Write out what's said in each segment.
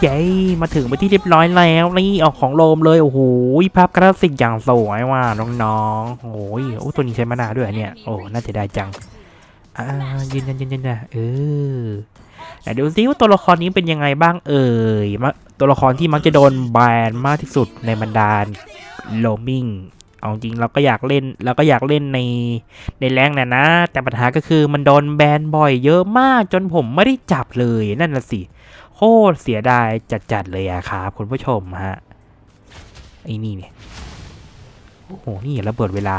เย้มาถึงไปที่เรียบร้อยแล้วนี่ออกของโลมเลยโอ้โหภาพกราฟิกอย่างสวยว่ะน้องๆโอ้ยโอ้ตัวนี้ใช้มานาวด้วยเนี่ยโอ้น่าจะได้จังอ่ายืนยันยืนยันนะเออไหนดูซิว่าตัวละครนี้เป็นยังไงบ้างเอ่ยมะตัวละครที่มักจะโดนแบนมากที่สุดในบรรดาโลมิงเอาจริงเราก็อยากเล่นเราก็อยากเล่นในในแรงน่ะนะ แต่ปัญหาก็คือมันโดนแบนบ่อยเยอะมากจนผมไม่ได้จับเลยนั่นน่ะสิ คตรเสียดายจัดๆเลยอะครับคุณผู้ชมฮะไอ้นี่เนี่ยโอ้โหนี่ระเบิดเวลา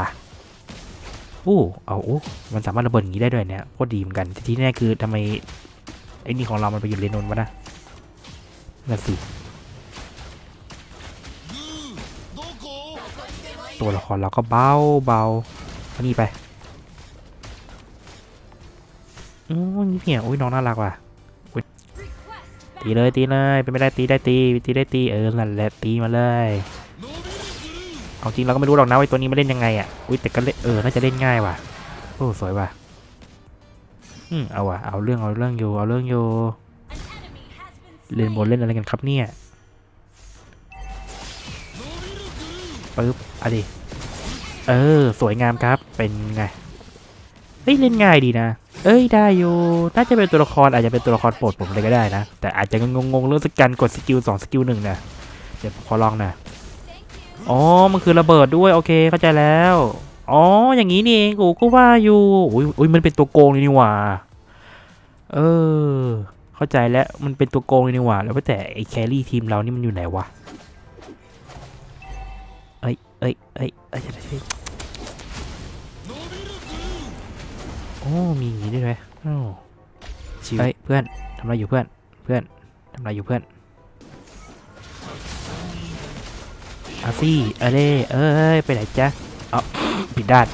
โอ้เอาโอ้มันสามารถระเบิดอย่างนี้ได้ด้วยเนี่ยโคตรดีเหมือนกันที่แน่คือทำไมไอ้นี่ของเรามันไปอยู่เลนนนวะนะนั่นสิตัวละครเราก็เบาเบาอานี่ไปอือนี่เนี่ยอุ้ยน้องน่ารักว่ะ ตีเลยตีเลยเป็นไม่ได้ตีได้ตีตีได้ตีเออนั่นแหละตีมาเลยเอาจริงเราก็ไม่รู้หรอกนะว่าไอตัวนี้มันเล่นยังไงอะอุ้ยแต่ก็เล่นเออน่าจะเล่นง่ายว่ะโอ้สวยว่ะอืมเอาว่ะเอาเรื่องเอาเรื่องอยู่เอาเรื่องอยู่เล่นบนเล่นอะไรกันครับเนี่ยปึ๊บอะดิเออ สวยงามครับเป็นไงเฮ้ยเล่นง่ายดีนะ เอ้ยได้อยู่น่าจะเป็นตัวละครอาจจะเป็นตัวละครโปรดผมเลยก็ได้นะ แต่อาจจะงงๆเรื่องสการกดสกิลสองสกิลหนึ่งนะเดี๋ยวขอลองนะอ๋อมันคือระเบิดด้วยโอเคเข้าใจแล้วอ๋ออย่างนี้นี่เองกูก็ว่าอยู่อุ้ยอุ้ยมันเป็นตัวโกงเลยนี่หว่า เออ เข้าใจแล้วมันเป็นตัวโกงเลยนี่หว่า แล้วแต่ไอ้แครี่ทีมเรานี่มันอยู่ไหนวะเอ้ยเอ้ยเอ้ยเอ้ย โอ้ มีอย่างนี้ด้วยไหมโอ้ชิวเฮ้ย เพื่อน ทำอะไรอยู่เพื่อน เพื่อน ทำอะไรอยู่เพื่อนเอาสิเอเล่เอ้ย ไปไหนจ๊ะเอาผิดด้าน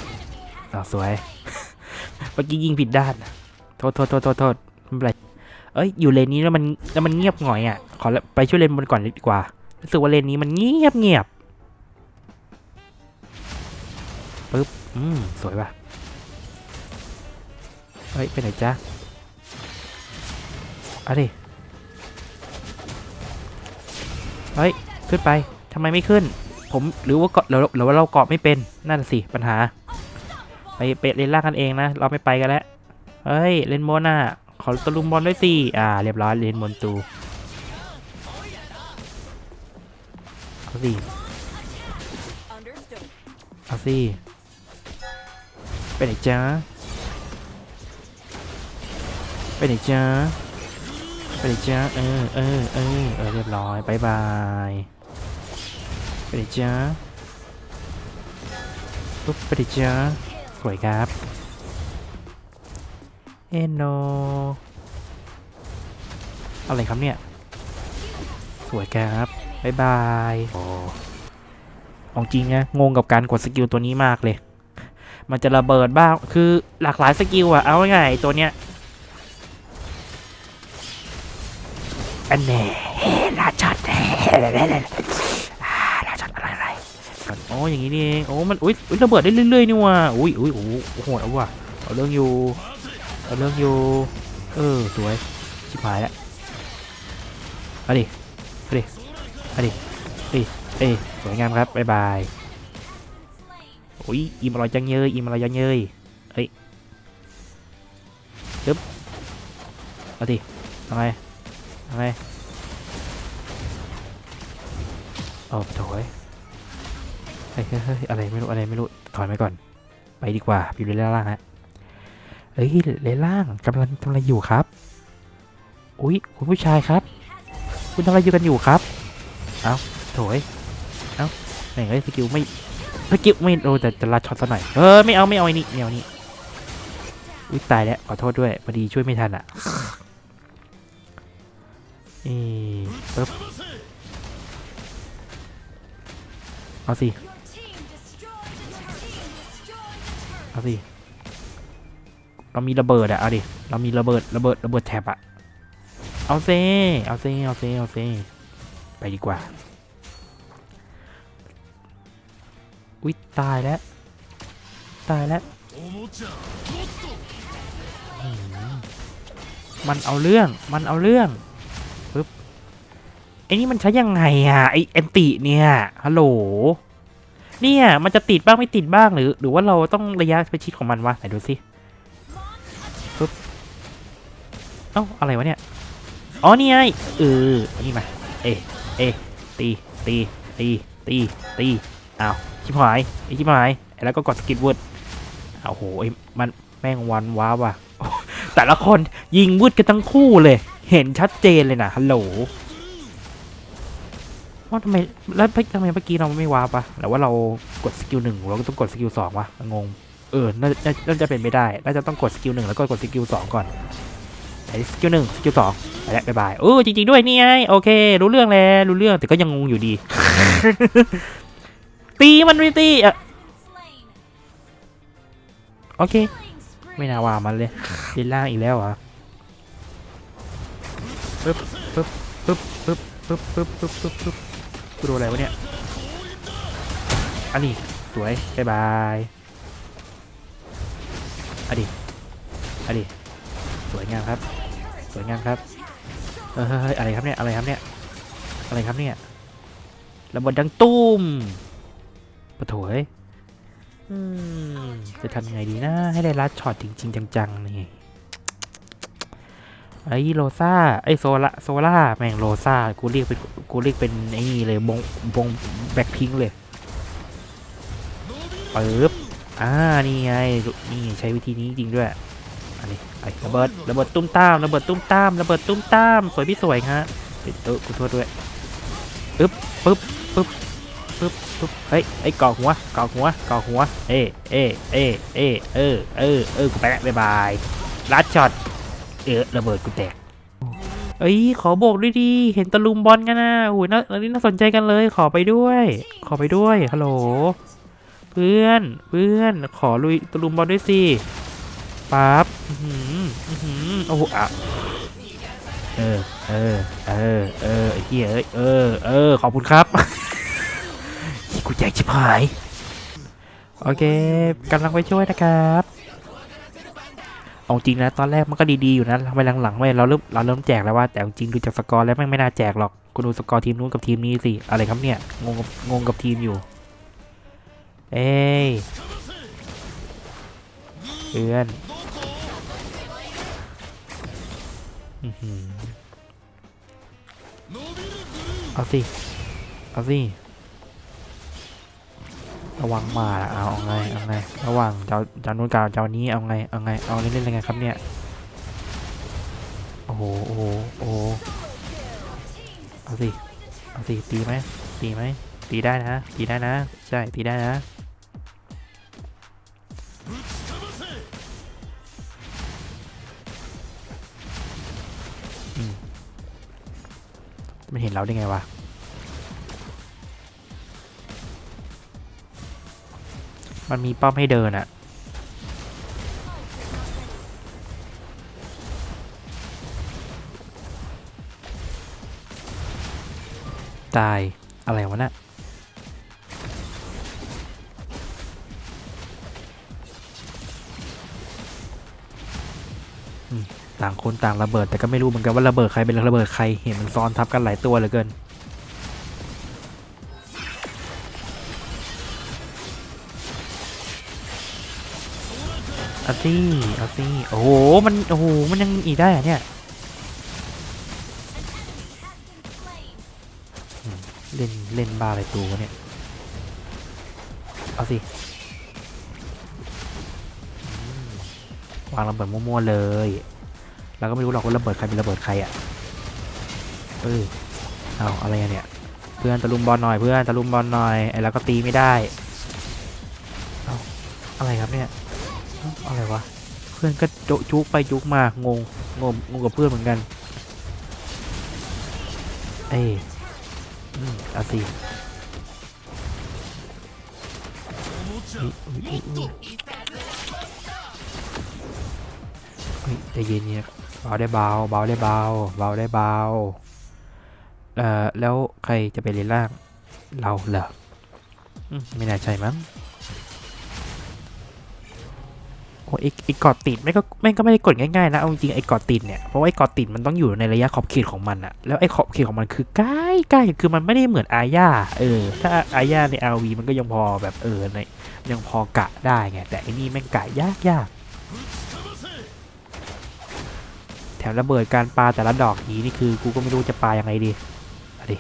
เอาสวย เมื่อกี้ยิงผิดด้าน โทษโทษโทษโทษโทษไม่เป็นไร เอ้ย อยู่เลนนี้แล้วมันแล้วมันเงียบหน่อยอะ ขอไปช่วยเลนบนก่อนดีกว่า รู้สึกว่าเลนนี้มันเงียบเงียบปึ๊บ อืม สวยป่ะ เฮ้ยไปไหนจ๊ะเอาดิเฮ้ย ขึ้นไปทำไมไม่ขึ้น ผมหรือว่าเกาะหรือว่าเราเกาะไม่เป็นนั่นสิปัญหา ไปเปะเล่นล่างกันเองนะ เราไม่ไปกันแล้วเฮ้ย เล่นบนน่ะขอตะลุมบอลด้วยสิอ่า เรียบร้อยเล่นบนตูเอาสิเอาสิไปไหนจ๊ะ ไปไหนจ๊ะไปไหนจ๊ะเออเออเออเออเรียบร้อยบายบายไปไหนจ๊ะปุ๊บไปไหนจ๊ะสวยครับ เอ็นโนอะไรครับเนี่ย สวยครับบายบายโอ้ของจริงนะงงกับการกดสกิลตัวนี้มากเลย มันจะระเบิดบ้าง คือหลากหลายสกิลอะเอาง่ายๆตัวเนี้ย อันแน่ราชัดแน่อ่าราชัดอะไรอะไรโอ้อย่างนี้นี่เองโอ้มันอุ้ยอุ้ยระเบิดได้เรื่อยๆนี่ว่ะอุ้ยอุ้ยโอ้โหโอ้โหเอาว่ะเอาเรื่องอยู่เอาเรื่องอยู่เออสวยชิบหายแล้วเอาดิเอาดิเอาดิเอ้ยเอ้ยสวยงามครับบ๊ายบายอุ้ยอิ่มอร่อยจังเยยอิ่มอร่อยจังเยยเฮ้ยปึ๊บเอาดิทำไง ทำไมโอ้โถยเฮ้ยเฮ้ยเฮ้ยอะไรไม่รู้อะไรไม่รู้ถอยไปก่อน ไปดีกว่าพี่เลนล่างฮะเฮ้ยเลนล่างกำลังทำอะไรอยู่ครับ อุ้ยคุณผู้ชายครับ คุณทำอะไรอยู่กันอยู่ครับ เอ้าโถยเอ้าไหนเอ้ยสกิลไม่สกิลไม่โอ้แต่จะลัดช็อตซะหน่อยเออไม่เอาไม่เอาไอ้นี่ไม่เอานี่อุ้ยตายแล้วขอโทษด้วยพอดีช่วยไม่ทันอะ เออปึ๊บเอาสิ เอาสิ เรามีระเบิดอะเอาดิ เรามีระเบิดระเบิดระเบิดแทบอะเอาเซเอาเซเอาเซเอาเซไปดีกว่า อุ๊ยตายแล้ว ตายแล้ว มันเอาเรื่อง มันเอาเรื่อง ไอ้นี่มันใช้ยังไงอะไอแอนติเนี่ยฮัลโหลเนี่ยมันจะติดบ้างไม่ติดบ้างหรือ หรือว่าเราต้องระยะประชิดของมันวะไหนดูสิปึ๊บเอ้าอะไรวะเนี่ยอ๋อนี่ไงเออเอนี่มาเอเอตีตีตีตีตีอ้าวชิบหายไอชิบหายแล้วก็กดสกิลเวิร์ดอ้าวโหไอมันแม่งวันว้าว่ะแต่ละคนยิงวืดกันทั้งคู่เลย เห็นชัดเจนเลยนะฮัลโหลว่าทำไมแล้วทำไมเมื่อกี้เราไม่วาปะหรือว่าเรากดสกิลหนึ่งเราก็ต้องกดสกิลสองวะงงเออน่าน่าน่าจะเป็นไม่ได้น่าจะต้องกดสกิลหนึ่งแล้วก็กดสกิลสองก่อนไอ้สกิลหนึ่งสกิลสองไปแล้วบายบายโอ้จริงๆด้วยนี่ไงโอเค รู้เรื่องแล้วรู้เรื่องแต่ก็ยังงงอยู่ดี ตีมันไม่ตีอะโอเค ไม่น่าวามันเลยเล่นล่างอีกแล้วอะ ปึ๊บปึ๊บปึ๊บปึ๊บปึ๊บปึ๊บปึ๊บปึ๊บปึ๊บกูดูอะไรวะเนี่ย อันนี้สวยบายบายอันนี้อันนี้สวยงามครับ สวยงามครับเฮ้ยเฮ้ยอะไรครับเนี่ย อะไรครับเนี่ย อะไรครับเนี่ยระเบิดดังตุ้มปะโถเอ้ยอืมจะทำยังไงดีนะ ให้ได้ลัดช็อตจริง ๆ จังๆนี่ ไอ้โรซาไอ้โซล่าโซล่าแม่งโรซากูเรียกเป็นกูเรียกเป็นไอ้นี่เลยบงบงแบ็คพิงเลยปึ๊บอ่านี่ไงนี่ใช้วิธีนี้จริงด้วยอันนี้ไอ้ระเบิดระเบิดตุ้มตามระเบิดตุ้มตามระเบิดตุ้มตามสวยพี่สวยฮะปิดตัวกูโทษด้วยปึ๊บปึ๊บปึ๊บปึ๊บปึ๊บเฮ้ยไอ้กอกหัวกอกหัวกอกหัวเอเอเอเอเออเออเออกูไปแล้วบ๊ายบายลัดช็อต เออระเบิดกูแตกเอ้ยขอโบกด้วยดีเห็นตะลุมบอลกันนะโอ้ยน่าอันนี้น่าสนใจกันเลย ขอไปด้วย ขอไปด้วยฮัลโหลเพื่อนเพื่อน ขอลุยตะลุมบอลด้วยสิปั๊บอือหืออือหือโอ้โหอะเออเออเออเออไอ้เหี้ยเอ้ยเออเออขอบคุณครับกูแจกชิบหาย โอเคกำลังไปช่วยนะครับ เอาจริงนะตอนแรกมันก็ดีๆอยู่นะทำไมหลังๆไม่เราเริ่มเราเริ่มแจกแล้วว่าแต่จริงดูจากสกอร์แล้วแม่ไม่น่าแจกหรอกกูดูสกอร์ทีมนู้นกับทีมนี้สิอะไรครับเนี่ยงงกับงงกับทีมอยู่ เอ้ยเพื่อนเอาสิ เอาสิ ระวังมาละเอาเอาไงเอาไงระหว่างเจ้าเจ้านู้นกับเจ้านี้เอาไงเอาไงเอาเล่นเล่นยังไงครับเนี่ยโอ้โหโอ้โหโอ้เอาสิเอาสิตีไหมตีไหมตีได้นะตีได้นะใช่ตีได้นะอืมมันเห็นเราได้ไงวะ มันมีป้อมให้เดินอะตาย อะไรวะน่ะต่างคนต่างระเบิดแต่ก็ไม่รู้เหมือนกันว่าระเบิดใครเป็นระเบิดใครเห็นมันซ้อนทับกันหลายตัวเหลือเกิน เอาสิเอาสิโอ้โห มัน โอ้โห มันยังอีกได้เหรอะเนี่ย เล่น เล่นบ้าอะไรตัวเนี่ย เอาสิ วางระเบิดมั่วๆเลย แล้วก็ไม่รู้หรอกว่าระเบิดใครเป็นระเบิดใครอะ เออ เอาอะไรเนี่ย เพื่อนตะลุมบอลหน่อย เพื่อนตะลุมบอลหน่อย ไอ้แล้วก็ตีไม่ได้ เอาอะไรครับเนี่ย อะไรวะ เพื่อนก็โจะจุกไปจุกมางงงงงงกับเพื่อนเหมือนกัน เอ้ยอืมอาสิเฮ้ยใจเย็นเนี่ยเบาได้เบาเบาได้เบาเบาได้เบาเอ่อแล้วใครจะไปเรียนล่างเราเหรอไม่น่าใช่มั้ง โอ้ไอไอกอดติดแม่งก็แม่งก็ไม่ได้กดง่ายๆนะเอาจริงไอกอดติดเนี่ยเพราะว่าไอกอดติดมันต้องอยู่ในระยะขอบเขตของมันอะแล้วไอขอบเขตของมันคือใกล้ใกล้คือมันไม่ได้เหมือนอาญาเออ ถ้าอาญาในอาวีมันก็ยังพอแบบเออในยังพอกะได้ไงแต่อันนี้แม่งกะยากยากแถมระเบิดการปาแต่ละดอกนี้นี่คือกูก็ไม่รู้จะปายังไงดีเอาดิ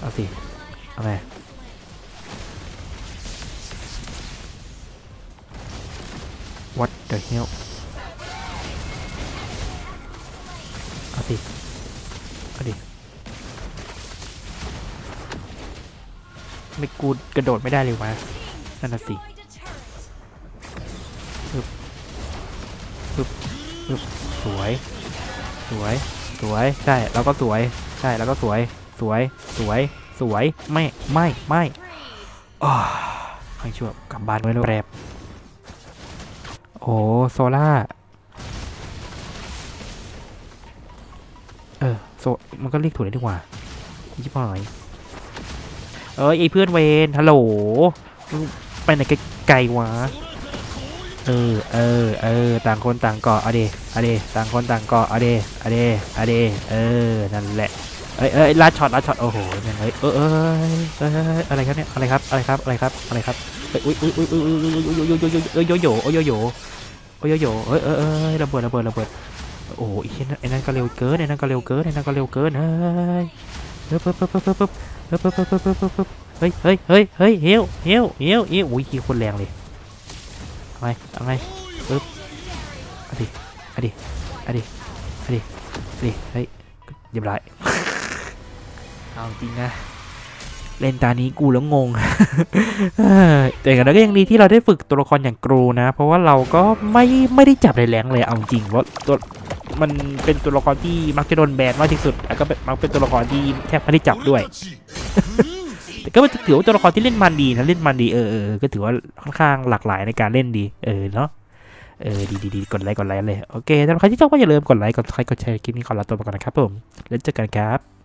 เอาสิเอาไง What the hell เอาสิ เอาดิ ไม่กูกระโดดไม่ได้เลยวะ นั่นน่ะสิปึ๊บปึ๊บปึ๊บสวย สวย สวย ใช่แล้วก็สวย ใช่แล้วก็สวย สวย สวย สวย ไม่ ไม่ ไม่อ้าวให้ชั่วกลับบ้านไว้แล้วแรบ โอ้โซล่า เออโซมันก็เรียกถูกเลยดีกว่ายี่ห้อไหนเอ้ยไอเพื่อนเวนฮัลโหล ไปไหนไกลๆวะ เออ เออ เออ ต่างคนต่างเกาะเอาเดเอาเดต่างคนต่างเกาะเอาเดเอาเดเอาเดเออ นั่นแหละ เอ้ยเอ้ยลาดช็อตลาดช็อต โอ้โหยังไงเออเอ้ยเอ้ยเอ้ยอะไรครับเนี่ย อะไรครับ อะไรครับ อะไรครับ อะไรครับ อ้ยอุ้ยอุ้ยอุ้ยอุ้ยอุ้ยอุ้ยอุ้ยอุ้ยอุ้ยอุ้ยโยโย่โอ้ยโยโย่โอ้ยโยโย่เอ้ยเอ้ยเอ้ยระเบิดระเบิดระเบิดโอ้โหไอ้นั่นไอ้นั่นก็เร็วเกินไอ้นั่นก็เร็วเกินไอ้นั่นก็เร็วเกินเฮ้ยเฮ้ยปึ๊บปึ๊บปึ๊บปึ๊บปึ๊บปึ๊บปึ๊บปึ๊บปึ๊บปึ๊บปึ๊บเฮ้ยเฮ้ยเฮ้ยเฮ้ยเฮียเฮียเฮียเฮียวอุ้ยขี้คนแรงเลยเอาไงเอาไงปึ๊บเอาดิเอาดิเอาดิเอาดิเอาดิเฮ้ยเรียบร้อยเอาจริงนะ เล่นตานี้กูแล้วงงแต่อย่างนั้นก็ยังดีที่เราได้ฝึกตัวละครอย่างกรูนะ เพราะว่าเราก็ไม่ไม่ได้จับในแรงเลยเอาจริงเพราะตัวมันเป็นตัวละครที่มักจะโดนแบนมากที่สุดแล้วก็มักเป็นตัวละครที่แทบไม่ได้จับด้วย แต่ก็ถือว่าตัวละครที่เล่นมันดีนะเล่นมันดีเออเออก็ถือว่าค่อนข้างหลากหลายในการเล่นดี เออเนาะเออดีดีดีกดไลค์กดไลค์เลยโอเคสำหรับใครที่ชอบก็อย่าลืมกดไลค์กดไลค์กดแชร์คลิปนี้ขอลาตัวไปก่อนนะครับผมแล้วเจอกันครับ